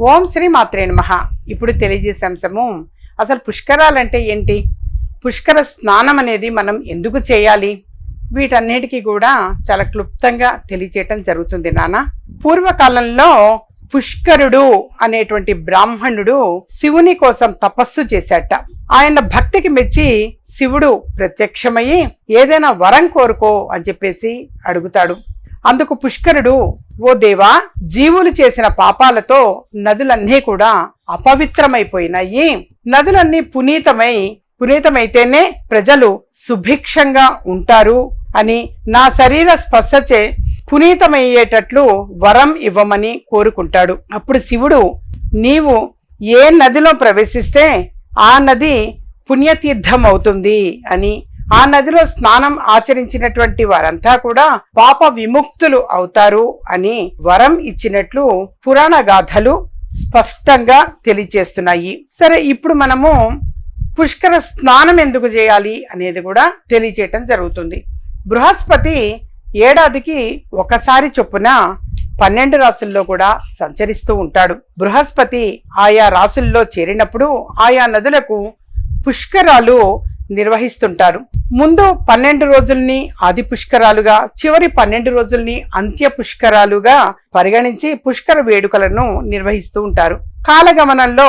ఓం శ్రీ మాత్రే నమ. ఇప్పుడు తెలియజేసే అంశము అసలు పుష్కరాలంటే ఏంటి? పుష్కర స్నానం అనేది మనం ఎందుకు చేయాలి? వీటన్నిటికీ కూడా చాలా క్లుప్తంగా తెలియచేయటం జరుగుతుంది నాన్న. పూర్వకాలంలో పుష్కరుడు అనేటువంటి బ్రాహ్మణుడు శివుని కోసం తపస్సు చేశాట. ఆయన భక్తికి మెచ్చి శివుడు ప్రత్యక్షమయ్యి ఏదైనా వరం కోరుకో అని చెప్పేసి అడుగుతాడు. అందుకు పుష్కరుడు ఓ దేవా జీవులు చేసిన పాపాలతో నదులన్నీ కూడా అపవిత్రమైపోయినాయి. నదులన్నీ పునీతమై పునీతమైతేనే ప్రజలు సుభిక్షంగా ఉంటారు అని నా శరీర స్పర్శచే పునీతమయ్యేటట్లు వరం ఇవ్వమని కోరుకుంటాడు. అప్పుడు శివుడు నీవు ఏ నదిలో ప్రవేశిస్తే ఆ నది పుణ్యతీర్థం అవుతుంది అని ఆ నదిలో స్నానం ఆచరించినటువంటి వారంతా కూడా పాప విముక్తులు అవుతారు అని వరం ఇచ్చినట్లు పురాణ గాథలు స్పష్టంగా తెలియచేస్తున్నాయి. సరే ఇప్పుడు మనము పుష్కర స్నానం ఎందుకు చేయాలి అనేది కూడా తెలియచేయటం జరుగుతుంది. బృహస్పతి ఏడాదికి ఒకసారి చొప్పున పన్నెండు రాసుల్లో కూడా సంచరిస్తూ ఉంటాడు. బృహస్పతి ఆయా రాసుల్లో చేరినప్పుడు ఆయా నదులకు పుష్కరాలు నిర్వహిస్తుంటారు. ముందు పన్నెండు రోజుల్ని ఆది పుష్కరాలుగా చివరి పన్నెండు రోజుల్ని అంత్య పుష్కరాలుగా పరిగణించి పుష్కర వేడుకలను నిర్వహిస్తూ ఉంటారు. కాలగమనంలో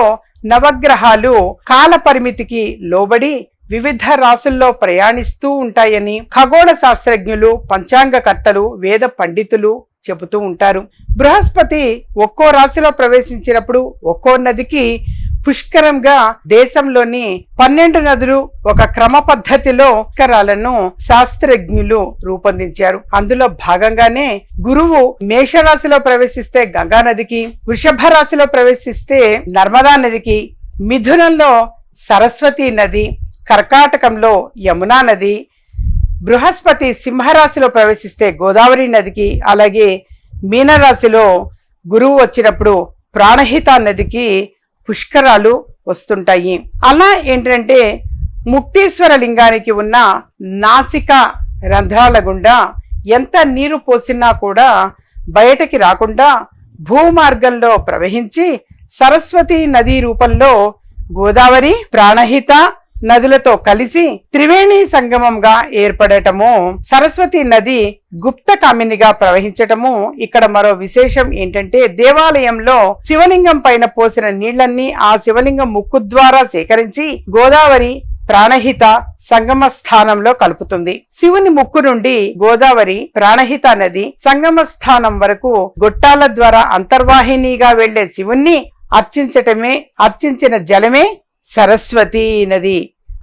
నవగ్రహాలు కాల పరిమితికి లోబడి వివిధ రాసుల్లో ప్రయాణిస్తూ ఉంటాయని ఖగోళ శాస్త్రజ్ఞులు పంచాంగకర్తలు వేద పండితులు చెబుతూ ఉంటారు. బృహస్పతి ఒక్కో రాశిలో ప్రవేశించినప్పుడు ఒక్కో నదికి పుష్కరంగా దేశంలోని పన్నెండు నదులు ఒక క్రమ పద్ధతిలో పుష్కరాలను శాస్త్రజ్ఞులు రూపొందించారు. అందులో భాగంగానే గురువు మేషరాశిలో ప్రవేశిస్తే గంగా నదికి వృషభ రాశిలో ప్రవేశిస్తే నర్మదా నదికి మిథునంలో సరస్వతి నది కర్కాటకంలో యమునా నది బృహస్పతి సింహరాశిలో ప్రవేశిస్తే గోదావరి నదికి అలాగే మీనరాశిలో గురువు వచ్చినప్పుడు ప్రాణహిత నదికి పుష్కరాలు వస్తుంటాయి. అలా ఏంటంటే ముక్తేశ్వర లింగానికి ఉన్న నాసిక రంధ్రాల గుండా ఎంత నీరు పోసినా కూడా బయటకి రాకుండా భూమార్గంలో ప్రవహించి సరస్వతి నదీ రూపంలో గోదావరి ప్రాణహిత నదులతో కలిసి త్రివేణి సంగమంగా ఏర్పడటము సరస్వతి నది గుప్త కామినిగా ప్రవహించటము ఇక్కడ మరో విశేషం ఏంటంటే దేవాలయంలో శివలింగం పైన పోసిన నీళ్ళన్నీ ఆ శివలింగం ముక్కు ద్వారా సేకరించి గోదావరి ప్రాణహిత సంగమ స్థానంలో కలుపుతుంది. శివుని ముక్కు నుండి గోదావరి ప్రాణహిత నది సంగమ స్థానం వరకు గొట్టాల ద్వారా అంతర్వాహినిగా వెళ్ళే శివుణ్ణి అర్చించటమే అర్చించిన జలమే సరస్వతీ నది.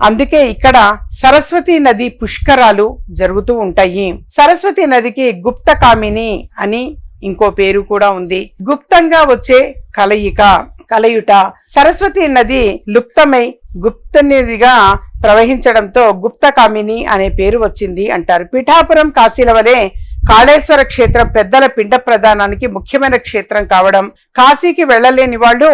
అందుకే ఇక్కడ సరస్వతి నది పుష్కరాలు జరుగుతూ ఉంటాయి. సరస్వతి నదికి గుప్త కామిని అని ఇంకో పేరు కూడా ఉంది. గుప్తంగా వచ్చే కలయిక కలయుట. సరస్వతి నది లుప్తమై గుప్త నదిగా ప్రవహించడంతో గుప్త కామిని అనే పేరు వచ్చింది అంటారు. పిఠాపురం కాశీల వలె కాళేశ్వర క్షేత్రం పెద్దల పిండ ప్రధానానికి ముఖ్యమైన క్షేత్రం కావడం. కాశీకి వెళ్ళలేని వాళ్ళు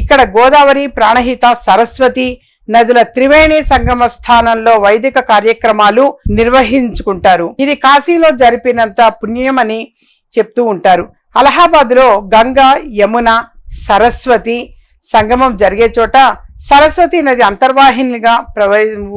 ఇక్కడ గోదావరి ప్రాణహిత సరస్వతి నదుల త్రివేణి సంగమ స్థానంలో వైదిక కార్యక్రమాలు నిర్వహించుకుంటారు. ఇది కాశీలో జరిపినంత పుణ్యమని చెప్తూ ఉంటారు. అలహాబాద్లో గంగా యమున సరస్వతి సంగమం జరిగే చోట సరస్వతి నది అంతర్వాహినిగా ప్రవ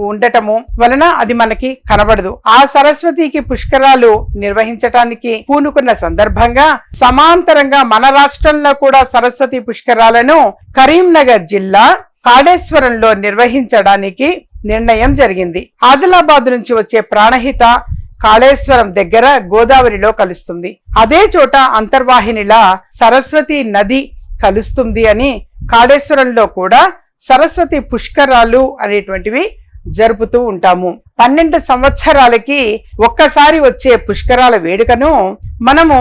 ఉండటము వలన అది మనకి కనబడదు. ఆ సరస్వతికి పుష్కరాలు నిర్వహించటానికి పూనుకున్న సందర్భంగా సమాంతరంగా మన రాష్ట్రంలో కూడా సరస్వతి పుష్కరాలను కరీంనగర్ జిల్లా కాళేశ్వరంలో నిర్వహించడానికి నిర్ణయం జరిగింది. ఆదిలాబాద్ నుంచి వచ్చే ప్రాణహిత కాళేశ్వరం దగ్గర గోదావరిలో కలుస్తుంది. అదే చోట అంతర్వాహినిలా సరస్వతి నది కలుస్తుంది అని కాళేశ్వరంలో కూడా సరస్వతి పుష్కరాలు అనేటువంటివి జరుపుతూ ఉంటాము. పన్నెండు సంవత్సరాలకి ఒక్కసారి వచ్చే పుష్కరాల వేడుకను మనము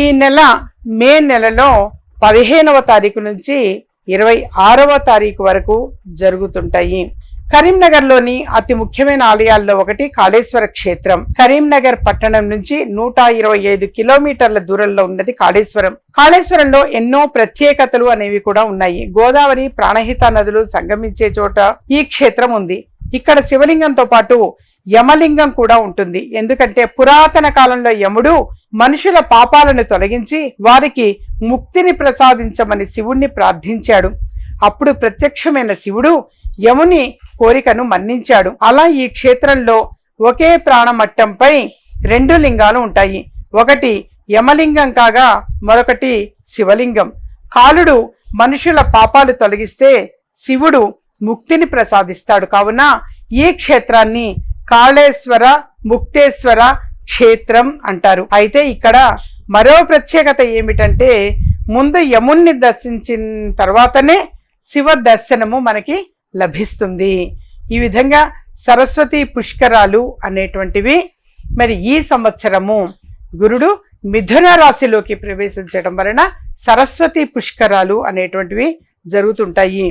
ఈ నెల మే నెలలో పదిహేనవ తారీఖు నుంచి ఇరవై ఆరవ తారీఖు వరకు జరుగుతుంటాయి. కరీంనగర్లోని అతి ముఖ్యమైన ఆలయాల్లో ఒకటి కాళేశ్వర క్షేత్రం. కరీంనగర్ పట్టణం నుంచి నూట ఇరవై ఐదు కిలోమీటర్ల దూరంలో ఉన్నది కాళేశ్వరం. కాళేశ్వరంలో ఎన్నో ప్రత్యేకతలు అనేవి కూడా ఉన్నాయి. గోదావరి ప్రాణహిత నదులు సంగమించే చోట ఈ క్షేత్రం ఉంది. ఇక్కడ శివలింగంతో పాటు యమలింగం కూడా ఉంటుంది. ఎందుకంటే పురాతన కాలంలో యముడు మనుషుల పాపాలను తొలగించి వారికి ముక్తిని ప్రసాదించమని శివుణ్ణి ప్రార్థించాడు. అప్పుడు ప్రత్యక్షమైన శివుడు యముని కోరికను మన్నించాడు. అలా ఈ క్షేత్రంలో ఒకే ప్రాణమట్టంపై రెండు లింగాలు ఉంటాయి. ఒకటి యమలింగం కాగా మరొకటి శివలింగం. కాలుడు మనుషుల పాపాలు తొలగిస్తే శివుడు ముక్తిని ప్రసాదిస్తాడు. కావున ఈ క్షేత్రాన్ని కాళేశ్వర ముక్తేశ్వర క్షేత్రం అంటారు. అయితే ఇక్కడ మరో ప్రత్యేకత ఏమిటంటే ముందు యముణ్ణి దర్శించిన తర్వాతనే శివ దర్శనము మనకి లభిస్తుంది. ఈ విధంగా సరస్వతి పుష్కరాలు అనేటువంటివి మరి ఈ సంవత్సరము గురుడు మిథున రాశిలోకి ప్రవేశించడం వలన సరస్వతి పుష్కరాలు అనేటువంటివి జరుగుతుంటాయి.